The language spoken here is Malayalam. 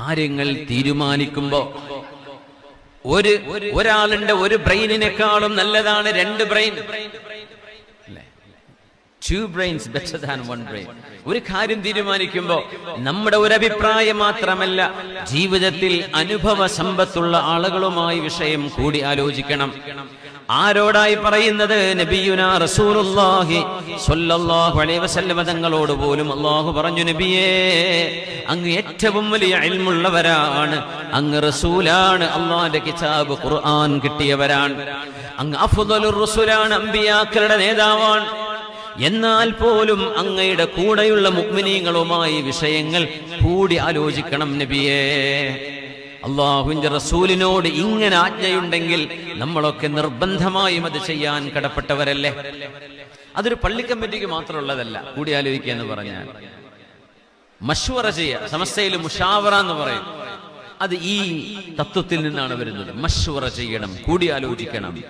കാര്യങ്ങൾ തീരുമാനിക്കുമ്പോ ഒരു ഒരാളുടെ ഒരു ബ്രെയിനിനേക്കാളും നല്ലതാണ് രണ്ട് brain. Two brains better than one brain ഒരു കാര്യം തീരുമാനിക്കുമ്പോൾ നമ്മുടെ ഒരു അഭിപ്രായം മാത്രമല്ല ജീവിതത്തിൽ അനുഭവ സമ്പത്തുള്ള ആളുകളുമായി വിഷയം കൂടി ആലോചിക്കണം. ആരോടായി പറയുന്നത്? നബിയുന റസൂലുള്ളാഹി സ്വല്ലല്ലാഹു അലൈഹി തങ്ങളോട് പോലും അള്ളാഹു പറഞ്ഞു നബിയേ അങ്ങ് ഏറ്റവും വലിയ ഇൽമുള്ളവരാണ്. അങ്ങ് റസൂലാണ് അള്ളാന്റെ കിതാബ് ഖുർആൻ കിട്ടിയവരാണ്. അങ്ങ് അഫ്ദലുർ റസൂലാണ് അമ്പിയാക്കളുടെ നേതാവാണ്. എന്നാൽ പോലും അങ്ങയുടെ കൂടെയുള്ള മുഗ്മിനീങ്ങളുമായി വിഷയങ്ങൾ കൂടി ആലോചിക്കണം നബിയേ. അള്ളാഹുവിന്റെ റസൂലിനോട് ഇങ്ങനെ ആജ്ഞയുണ്ടെങ്കിൽ നമ്മളൊക്കെ നിർബന്ധമായും അത് ചെയ്യാൻ കടപ്പെട്ടവരല്ലേ? അതൊരു പള്ളി കമ്മിറ്റിക്ക് മാത്രമുള്ളതല്ല കൂടി ആലോചിക്കുക എന്ന് പറഞ്ഞാൽ. മഷുവറ ചെയ്യുക സമസ്തയിൽ മുഷാവറ എന്ന് പറയും. അത് ഈ തത്വത്തിൽ നിന്നാണ് വരുന്നത്. മഷുവറ ചെയ്യണം കൂടി ആലോചിക്കണം.